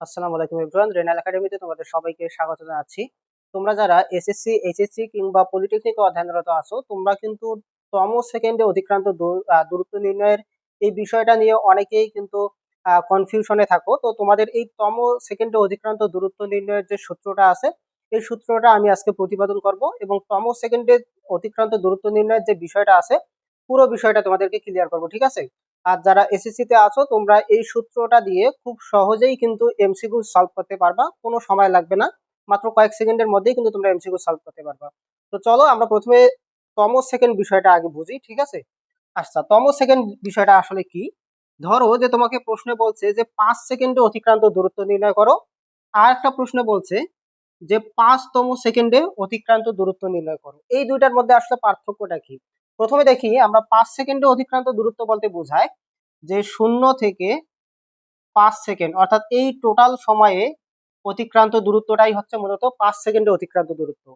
আসসালামু আলাইকুম everyone renal একাডেমিতে তোমাদের সবাইকে স্বাগত জানাচ্ছি। তোমরা যারা এসএসসি এইচএসসি কিংবা পলিটেকনিকে অধ্যয়নরত আছো তোমরা কিন্তু তম সেকেন্ডে আহ, দূরত্ব নির্ণয়ের এই বিষয়টা নিয়ে অনেকেই কিন্তু কনফিউশনে থাকো। তো তোমাদের এই তম সেকেন্ডে অতিক্রান্ত দূরত্ব নির্ণয়ের যে সূত্রটা আছে এই সূত্রটা আমি আজকে প্রতিপাদন করব এবং তম সেকেন্ডে অতিক্রান্ত দূরত্ব নির্ণয়ের যে বিষয়টা আছে পুরো বিষয়টা তোমাদেরকে ক্লিয়ার করব ঠিক আছে? আর যারা এসএসসি তে আছো, তোমরা এই সূত্রটা দিয়ে খুব সহজেই কিন্তু এমসিকিউ সলভ করতে পারবা। কোনো সময় লাগবে না। মাত্র কয়েক সেকেন্ডের মধ্যেই কিন্তু তোমরা এমসিকিউ সলভ করতে পারবা। তো চলো, আমরা প্রথমে তম সেকেন্ড বিষয়টা আগে বুঝি, ঠিক আছে? আচ্ছা তম সেকেন্ড বিষয়টা আসলে কি? ধরো যে তোমাকে প্রশ্নে বলছে যে পাঁচ সেকেন্ডে অতিক্রান্ত দূরত্ব নির্ণয় করো। আর একটা প্রশ্ন বলছে যে পাঁচতম সেকেন্ডে অতিক্রান্ত দূরত্ব নির্ণয় করো। এই দুইটার মধ্যে আসলে পার্থক্যটা কি? প্রথমে দেখি আমরা পাঁচ সেকেন্ডে অতিক্রান্ত দূরত্ব বলতে বোঝায় যে শূন্য থেকে পাঁচ সেকেন্ড, অর্থাৎ এই টোটাল সময়ে অতিক্রান্ত দূরত্বটাই হচ্ছে মূলত পাঁচ সেকেন্ডে অতিক্রান্ত দূরত্ব।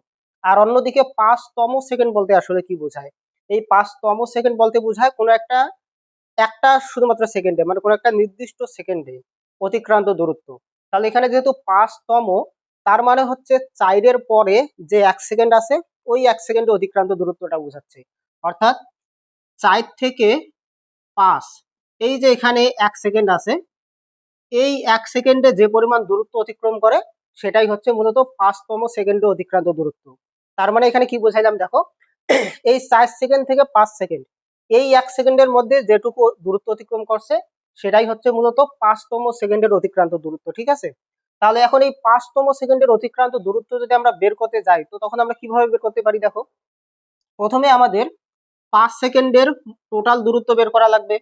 আর অন্যদিকে পাঁচতম সেকেন্ড বলতে আসলে কি বোঝায়? এই পাঁচতম সেকেন্ড বলতে বোঝায় কোনো একটা একটা শুধুমাত্র সেকেন্ডে মানে কোনো একটা নির্দিষ্ট সেকেন্ডে অতিক্রান্ত দূরত্ব। তাহলে এখানে যেহেতু পাঁচতম, তার মানে হচ্ছে চাইরের পরে যে এক সেকেন্ড আছে, ওই এক সেকেন্ডে অতিক্রান্ত দূরত্বটা বোঝাচ্ছে। অর্থাৎ চার থেকে পাঁচ। এই যে এখানে এক সেকেন্ড আছে, এই এক সেকেন্ডে যে পরিমাণ দূরত্ব অতিক্রম করে, সেটাই হচ্ছে মূলত পাঁচতম সেকেন্ডে অতিক্রান্ত দূরত্ব। তার মানে এখানে কি বোঝাইলাম, দেখো, এই চার সেকেন্ড থেকে পাঁচ সেকেন্ড এই এক সেকেন্ডের মধ্যে যেটুকু দূরত্ব অতিক্রম করছে, সেটাই হচ্ছে মূলত পাঁচতম সেকেন্ডের অতিক্রান্ত দূরত্ব, ঠিক আছে? তাহলে এখন এই পাঁচতম সেকেন্ডের অতিক্রান্ত দূরত্ব যদি আমরা বের করতে যাই, তো তখন আমরা কীভাবে বের করতে পারি, দেখো? প্রথমে আমাদের পাঁচ সেকেন্ডের টোটাল দূরত্ব বের করা লাগবে।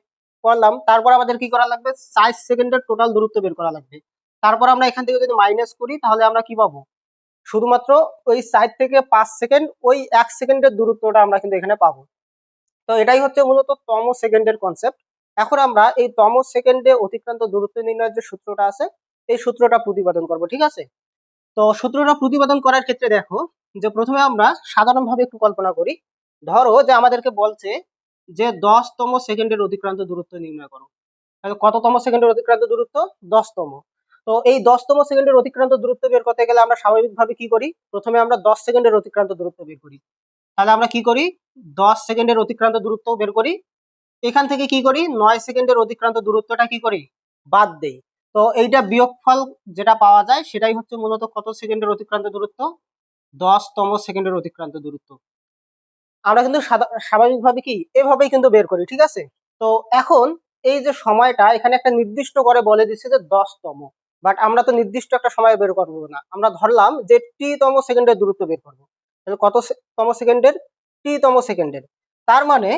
করলাম। তারপর আমাদের কি করা লাগবে? চার সেকেন্ডের টোটাল দূরত্ব বের করা লাগবে। তারপর আমরা এখান থেকে যদি মাইনাস করি, তাহলে আমরা কি পাবো? শুধুমাত্র ওই চার থেকে পাঁচ সেকেন্ড, ওই এক সেকেন্ডের দূরত্বটা আমরা কিন্তু এখানে পাবো। তো এটাই হচ্ছে মূলত তম সেকেন্ডের কনসেপ্ট এখন আমরা এই তম সেকেন্ডে অতিক্রান্ত দূরত্ব নির্ণয়ের যে সূত্রটা আছে, এই সূত্রটা প্রতিপাদন করব, ঠিক আছে? তো সূত্রটা প্রতিপাদন করার ক্ষেত্রে দেখো যে প্রথমে আমরা সাধারণভাবে একটু কল্পনা করি। ধরো যে আমাদেরকে বলছে যে দশতম সেকেন্ডের অতিক্রান্ত দূরত্ব নির্ণয় করো। তাহলে কততম সেকেন্ডের অতিক্রান্ত দূরত্ব? দশতম। তো এই দশতম সেকেন্ডের অতিক্রান্ত দূরত্ব বের করতে গেলে আমরা স্বাভাবিকভাবে কি করি? প্রথমে আমরা দশ সেকেন্ডের অতিক্রান্ত দূরত্ব বের করি। তাহলে আমরা কি করি? দশ সেকেন্ডের অতিক্রান্ত দূরত্ব বের করি। এখান থেকে কি করি? নয় সেকেন্ডের অতিক্রান্ত দূরত্বটা কি করি? বাদ দেই। তো এইটা বিয়োগফল যেটা পাওয়া যায়, সেটাই হচ্ছে মূলত কত সেকেন্ডের অতিক্রান্ত দূরত্ব? দশতম সেকেন্ডের অতিক্রান্ত দূরত্ব। আমরা কিন্তু স্বাভাবিকভাবে কি এভাবেই কিন্তু বের করি, ঠিক আছে? তো এখন এই যে সময়টা, এখানে একটা নির্দিষ্ট করে বলে দিচ্ছে যে দশতম। বাট আমরা তো নির্দিষ্ট একটা সময় বের করব না। আমরা ধরলাম যে টি তম সেকেন্ডের দূরত্ব বের করব। তাহলে কত তম সেকেন্ডের? টি তম সেকেন্ডের। তার মানে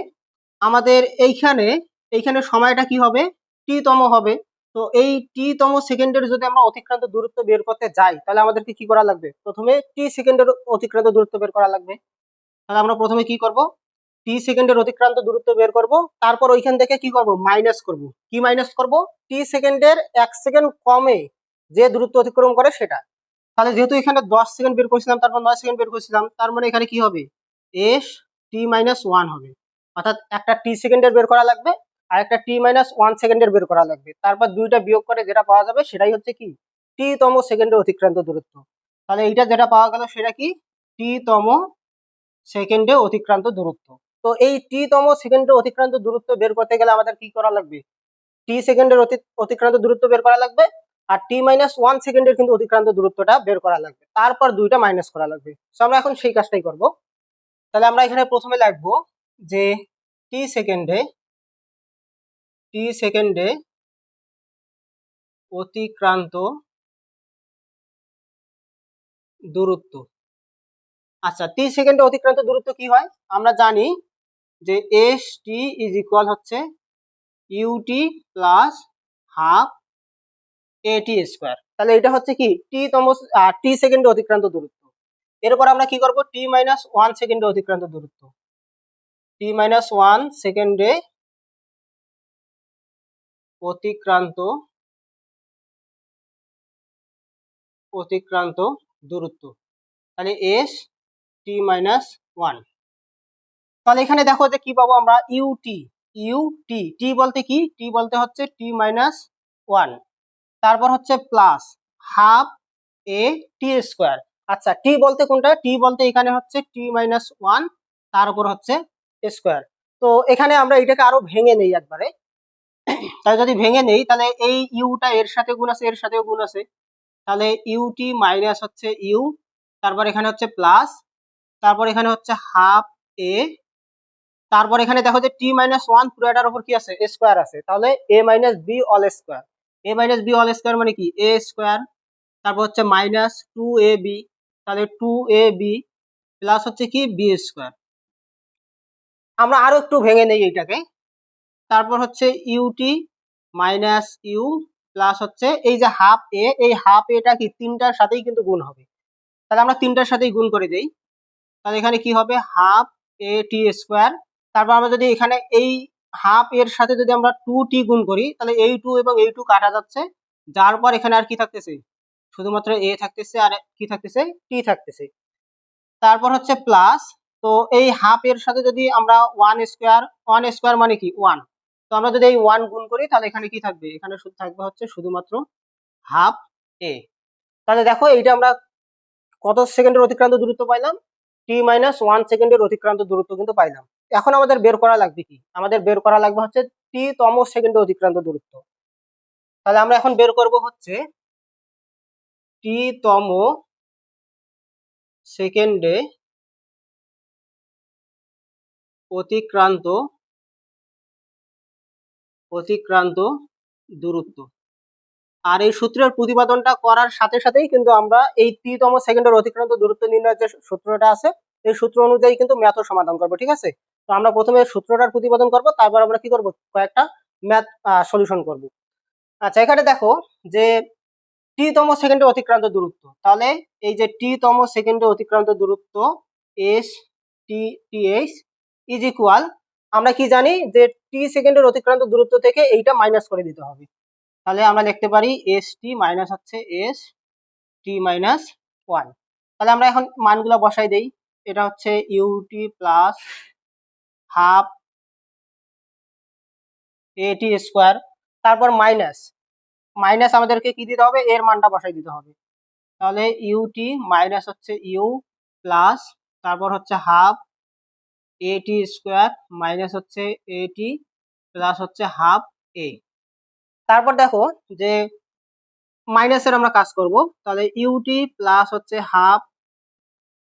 আমাদের এইখানে এইখানে সময়টা কি হবে? টি তম হবে। তো এই টি তম সেকেন্ডের যদি আমরা অতিক্রান্ত দূরত্ব বের করতে যাই, তাহলে আমাদেরকে কি করা লাগবে? প্রথমে টি সেকেন্ডের অতিক্রান্ত দূরত্ব বের করা লাগবে। তাহলে আমরা প্রথমে কি করব? টি সেকেন্ডের অতিক্রান্ত দূরত্ব বের করব। তারপর ওইখান থেকে কি করব? মাইনাস করব। কি মাইনাস করব? টি সেকেন্ডের এক সেকেন্ড কমে যে দূরত্ব অতিক্রম করে সেটা। তাহলে যেহেতু এখানে দশ সেকেন্ড বের করেছিলাম, তারপর নয় সেকেন্ড বের করেছিলাম, তার মানে এখানে কি হবে? এস টি মাইনাস ওয়ান হবে। অর্থাৎ একটা টি সেকেন্ডের বের করা লাগবে আর একটা টি মাইনাস ওয়ান সেকেন্ডের বের করা লাগবে। তারপর দুইটা বিয়োগ করে যেটা পাওয়া যাবে সেটাই হচ্ছে কি? টি তম সেকেন্ডের অতিক্রান্ত দূরত্ব। তাহলে এইটা যেটা পাওয়া গেল সেটা কি? টি তম সেকেন্ডে অতিক্রান্ত দূরত্ব। তো এই টি তম সেকেন্ডে অতিক্রান্ত দূরত্ব বের করতে গেলে আমাদের কি করা লাগবে? টি সেকেন্ডের অতিক্রান্ত দূরত্ব বের করা লাগবে আর টি মাইনাস ওয়ান সেকেন্ডের কিন্তু অতিক্রান্ত দূরত্বটা বের করা লাগবে। তারপর দুইটা মাইনাস করা লাগবে। তো আমরা এখন সেই কাজটাই করব। তাহলে আমরা এখানে প্রথমে লিখব যে টি সেকেন্ডে টি সেকেন্ডে অতিক্রান্ত দূরত্ব। আচ্ছা টি সেকেন্ডে অতিক্রান্ত দূরত্ব কি হয়? আমরা জানি যে এস টি ইজ ইকুয়াল হচ্ছে u t plus half a t square তাহলে এটা হচ্ছে কি? টি তম টি সেকেন্ডে অতিক্রান্ত দূরত্ব। এরপর আমরা কি করব? টি মাইনাস ওয়ান সেকেন্ডে অতিক্রান্ত দূরত্ব। টি মাইনাস ওয়ান সেকেন্ডে অতিক্রান্ত অতিক্রান্ত দূরত্ব। তাহলে এস টি মাইনাস ওয়ান তাহলে এখানে দেখো যে কি পাবো আমরা? ইউটি ইউটি টি বলতে কি? টি বলতে হচ্ছে টি মাইনাস ওয়ান তারপর হচ্ছে plus half a t square আচ্ছা টি বলতে কোনটা? টি বলতে এখানে হচ্ছে টি মাইনাস ওয়ান তার উপর হচ্ছে স্কোয়ার তো এখানে আমরা এটাকে আরও ভেঙে নেই একবারে। তাই যদি ভেঙে নেই, তাহলে এই ইউটা এর সাথে গুণ আছে, এর সাথেও গুণ আছে। তাহলে ইউটি মাইনাস হচ্ছে ইউ তারপর এখানে হচ্ছে প্লাস তারপর এখানে হচ্ছে হাফ এ তারপর এখানে দেখো যে টি মাইনাস ওয়ান পুরোটার উপর কি আছে? স্কোয়ার আছে। তাহলে a minus b whole square a minus b whole square মানে কি? এ স্কোয়ার তারপর হচ্ছে মাইনাস টু এ বি তাহলে টু এ বি প্লাস হচ্ছে কি? বি স্কোয়ার আমরা আরও একটু ভেঙে নেই এইটাকে তারপর হচ্ছে ইউটি মাইনাস ইউ প্লাস হচ্ছে এই যে হাফ এ এই হাফ এটা কি? তিনটার সাথেই কিন্তু গুণ হবে। তাহলে আমরা তিনটার সাথেই গুণ করে দেই। তাহলে এখানে কি হবে? হাফ এ টি স্কোয়ার তারপর আমরা যদি এখানে এই হাফ এর সাথে যদি আমরা টু টি গুণ করি, তাহলে এই টু এবং এই টু কাটা যাচ্ছে। যার পর এখানে আর কি থাকতেছে? শুধুমাত্র এ থাকতেছে আর কি থাকতেছে? টি থাকতেছে। তারপর হচ্ছে প্লাস তো এই হাফ এর সাথে যদি আমরা ওয়ান স্কোয়ার ওয়ান স্কোয়ার মানে কি? ওয়ান তো আমরা যদি এই ওয়ান গুণ করি, তাহলে এখানে কি থাকবে? এখানে শুধু থাকবে হচ্ছে শুধুমাত্র হাফ এ তাহলে দেখো এইটা আমরা কত সেকেন্ডের অতিক্রান্ত দূরত্ব পাইলাম? টি মাইনাস ওয়ান সেকেন্ডের অতিক্রান্ত দূরত্ব কিন্তু পাইলাম। এখন আমাদের বের করা লাগবে কি? আমাদের বের করা লাগবে হচ্ছে টি তম সেকেন্ডে অতিক্রান্ত দূরত্ব। তাহলে আমরা এখন বের করব হচ্ছে টি তম সেকেন্ডে অতিক্রান্ত অতিক্রান্ত দূরত্ব। আর এই সূত্রের প্রতিপাদনটা করার সাথে সাথেই কিন্তু আমরা এই তৃতম সেকেন্ডের অতিক্রান্ত দূরত্ব নির্ণয়ের যে সূত্রটা আছে, এই সূত্র অনুযায়ী কিন্তু ম্যাথও সমাধান করব, ঠিক আছে? তো আমরা প্রথমে সূত্রটার প্রতিপাদন করব, তারপর আমরা কি করব? কয়েকটা ম্যাথ সলিউশন করব। আচ্ছা এখানে দেখো যে টি তম সেকেন্ডে অতিক্রান্ত দূরত্ব, তাহলে এই যে টি তম সেকেন্ডে অতিক্রান্ত দূরত্ব S T T H is equal আমরা কি জানি যে টি সেকেন্ডের অতিক্রান্ত দূরত্ব থেকে এইটা মাইনাস করে দিতে হবে। তাহলে আমরা লিখতে পারি এস টি মাইনাস হচ্ছে এস টি মাইনাস ওয়ান তাহলে আমরা এখন মানগুলো বসাই দেই। এটা হচ্ছে u t plus half a t square তারপর মাইনাস মাইনাস আমাদেরকে কি দিতে হবে? এর মানটা বসাই দিতে হবে। তাহলে ইউটি মাইনাস হচ্ছে ইউ প্লাস তারপর হচ্ছে হাফ এটি স্কোয়ার মাইনাস হচ্ছে এটি প্লাস হচ্ছে হাফ এ তারপর দেখো যে মাইনাসের আমরা কাজ করব। তাহলে ইউটি প্লাস হচ্ছে হাফ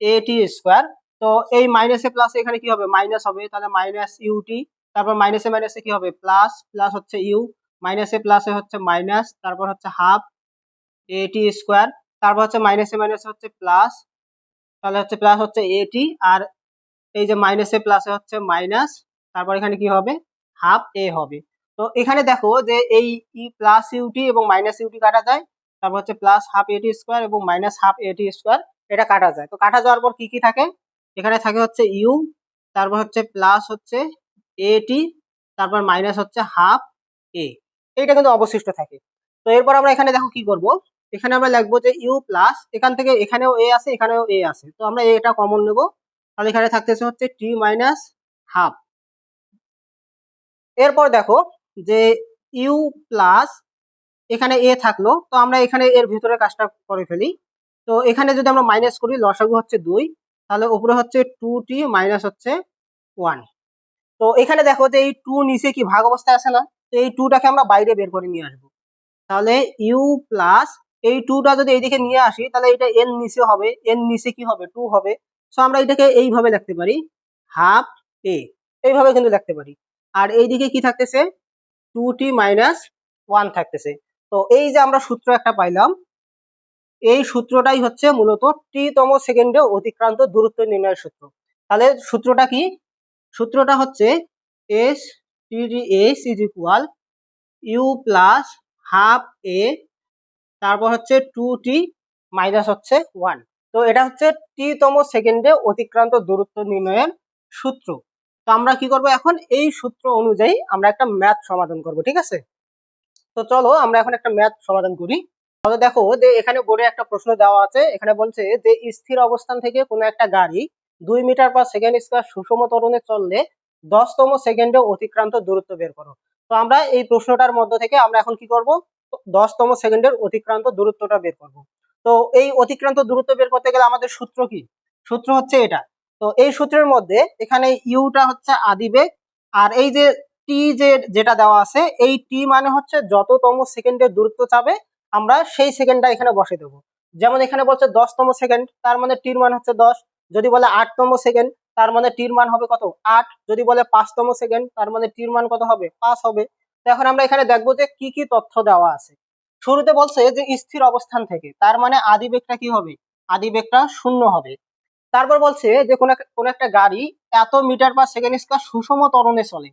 এটি স্কোয়ার তো এই মাইনাসে প্লাস এখানে কি হবে? মাইনাস হবে। তাহলে মাইনাস ইউটি তারপর মাইনাসে মাইনাসে কি হবে? প্লাস প্লাস হচ্ছে ইউ মাইনাসে প্লাসে হচ্ছে মাইনাস তারপর হচ্ছে হাফ এটি স্কোয়ার তারপর হচ্ছে মাইনাসে মাইনাসে হচ্ছে প্লাস তাহলে হচ্ছে প্লাস হচ্ছে এটি আর এই যে মাইনাসে প্লাসে হচ্ছে মাইনাস তারপর এখানে কি হবে? হাফ এ হবে। তো এখানে দেখো যে এই ই প্লাস ইউটি এবং মাইনাস ইউটি কাটা যায়, তারপর হচ্ছে plus half a t square এবং minus half a t square এটা কাটা যায়। তো কাটা যাওয়ার পর কি কি থাকে? এখানে থাকে হচ্ছে ইউ তারপর হচ্ছে প্লাস হচ্ছে এটি তারপর মাইনাস হচ্ছে হাফ এ এইটা কিন্তু অবশিষ্ট থাকে। তো এরপর আমরা এখানে দেখো কি করব? এখানে আমরা লিখব যে ইউ প্লাস এখান থেকে এখানেও এ আছে, এখানেও এ আছে। তো আমরা এটা কমন নেব। তাহলে এখানে থাকতেছে হচ্ছে টি মাইনাস হাফ এরপর দেখো যে ইউ প্লাস এখানে এ থাকল, তো আমরা এখানে এর ভিতরে কাজটা করে ফেলি। তো এখানে যদি আমরা মাইনাস করি, লসাগু হচ্ছে দুই, তাহলে উপরে হচ্ছে টু টি মাইনাস হচ্ছে ওয়ান তো এখানে দেখো যে এই টু নিচে কি ভাগ অবস্থায় আছে না? তো এই টুটাকে আমরা বাইরে বের করে নিয়ে আসব। তাহলে ইউ প্লাস এই টুটা যদি এইদিকে নিয়ে আসি, তাহলে এটা এন নিচে হবে। এন নিচে কি হবে? টু হবে। সো আমরা এটাকে এইভাবে লিখতে পারি হাফ এ এইভাবে কিন্তু লিখতে পারি। আর এইদিকে কি থাকতেছে? টু টি মাইনাস ওয়ান থাকতেছে। তো এই যে আমরা সূত্র একটা পাইলাম, এই সূত্রটাই হচ্ছে মূলত টি তম সেকেন্ডে অতিক্রান্ত দূরত্ব নির্ণয়ের সূত্র। তাহলে সূত্রটা কি? সূত্রটা হচ্ছে S T S is equal u plus half a তারপর হচ্ছে টু টি মাইনাস হচ্ছে ওয়ান তো এটা হচ্ছে টি তম সেকেন্ডে অতিক্রান্ত দূরত্ব নির্ণয়ের সূত্র। আমরা কি করব এখন? এই সূত্র অনুযায়ী আমরা একটা ম্যাথ সমাধান করব, ঠিক আছে? তো চলো আমরা এখন একটা ম্যাথ সমাধান করি। তাহলে দেখো যে এখানে বোর্ডে একটা প্রশ্ন দেওয়া আছে। এখানে বলছে যে স্থির অবস্থান থেকে কোনো একটা গাড়ি দুই মিটার পার সেকেন্ড স্কোয়ার সুষম ত্বরণে চললে দশতম সেকেন্ডে অতিক্রান্ত দূরত্ব বের করো। তো আমরা এই প্রশ্নটার মধ্য থেকে আমরা এখন কি করব? দশতম সেকেন্ডের অতিক্রান্ত দূরত্বটা বের করব। তো এই অতিক্রান্ত দূরত্ব বের করতে গেলে আমাদের সূত্র কি? সূত্র হচ্ছে এটা। তো এই সূত্রের মধ্যে এখানে ইউটা হচ্ছে আদিবেগ, আর এই যে টি যে যেটা দেওয়া আছে, এই টি মানে হচ্ছে যততম সেকেন্ডের দূরত্ব চাবে আমরা সেই সেকেন্ডটা এখানে বসে দেবো। যেমন এখানে বলছে দশতম সেকেন্ড, তার মানে টির মান হচ্ছে দশ। যদি বলে আটতম সেকেন্ড, তার মানে টির মান হবে কত? আট। যদি বলে পাঁচতম সেকেন্ড, তার মানে টির মান কত হবে? পাঁচ হবে। এখন আমরা এখানে দেখব যে কি কি তথ্য দেওয়া আছে। শুরুতে বলছে যে স্থির অবস্থান থেকে, তার মানে আদিবেগটা কি হবে? আদিবেগটা শূন্য হবে। তারপর বলছে যে, কোন একটা গাড়ি এত মিটার পার সেকেন্ড স্কোয়ার সুষম তরণে চলে।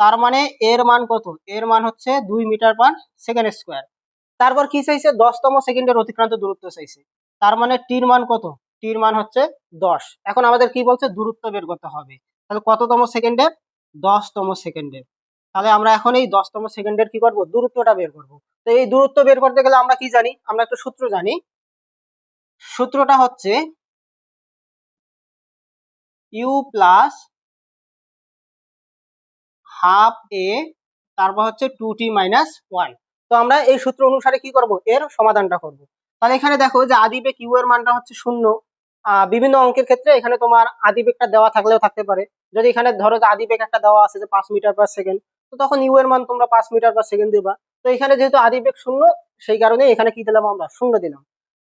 তার মানে এর মান কত? এর মান হচ্ছে দুই মিটার পার সেকেন্ড স্কোয়ার। তারপর কি চাইছে? দশতম সেকেন্ডের অতিক্রান্ত দূরত্ব চাইছে। তার মানে টির মান কত? টির মান হচ্ছে দশ। এখন আমাদের কি বলছে? দূরত্ব বের করতে হবে। তাহলে কততম সেকেন্ডের? দশতম সেকেন্ডের। তাহলে আমরা এখন এই দশতম সেকেন্ডের কি করব? দূরত্বটা বের করব। তো এই দূরত্ব বের করতে গেলে আমরা কি জানি? আমরা একটা সূত্র জানি। সূত্রটা হচ্ছে ইউ প্লাস হাফ এ তারপর হচ্ছে টু টি মাইনাস ওয়ান তো আমরা এই সূত্র অনুসারে কি করব? এর সমাধানটা করব। তাহলে এখানে দেখো যে আদিবেগ ইউ এর মানটা হচ্ছে শূন্য। বিভিন্ন অঙ্কের ক্ষেত্রে এখানে তোমার আদিবেগটা দেওয়া থাকলেও থাকতে পারে। যদি এখানে ধরো যে আদিবেগ একটা দেওয়া আছে যে পাঁচ মিটার পার সেকেন্ড তো তখন ইউ এর মান তোমরা পাঁচ মিটার পার সেকেন্ড দিবা। তো এখানে যেহেতু আদিবেগ শূন্য, সেই কারণে এখানে কি দিলাম আমরা? শূন্য দিলাম।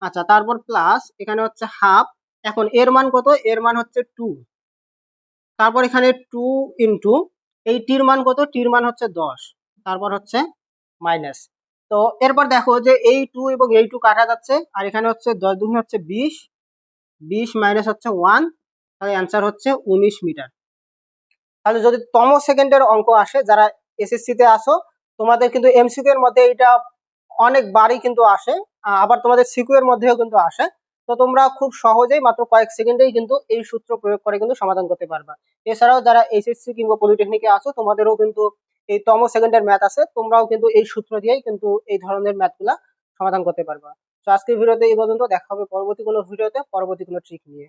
আচ্ছা তারপর প্লাস এখানে হচ্ছে হাফ এখন এর মান কত? এর মান হচ্ছে টু তারপর এখানে টু ইন্টু এই টির মান কত? টির মান হচ্ছে দশ। তারপর হচ্ছে মাইনাস তো এরপর দেখো যে এই টু এবং এই টু কাটা যাচ্ছে, আর এখানে হচ্ছে দশ দুই হচ্ছে বিশ। বিশ মাইনাস হচ্ছে ওয়ান তাহলে অ্যান্সার হচ্ছে উনিশ মিটার। তাহলে যদি তম সেকেন্ডের অঙ্ক আসে, যারা এসএসসিতে আসো, তোমাদের কিন্তু এমসিকিউ এর মধ্যে এটা অনেকবারই কিন্তু আসে আবার তোমাদের সিকিউ এর মধ্যেও কিন্তু আসে। তো তোমরা খুব সহজেই মাত্র কয়েক সেকেন্ডেই কিন্তু এই সূত্র প্রয়োগ করে কিন্তু সমাধান করতে পারবা। এছাড়াও যারা এইচএসসি কিংবা পলিটেকনিকে আছো, তোমাদেরও কিন্তু এই তম সেকেন্ডের ম্যাথ আছে, তোমরাও কিন্তু এই সূত্র দিয়েই কিন্তু এই ধরনের ম্যাথগুলা সমাধান করতে পারবা। তো আজকের ভিডিওতে এই পর্যন্ত, দেখা হবে পরবর্তী কোনো ভিডিওতে, পরবর্তী কোনো ট্রিক নিয়ে।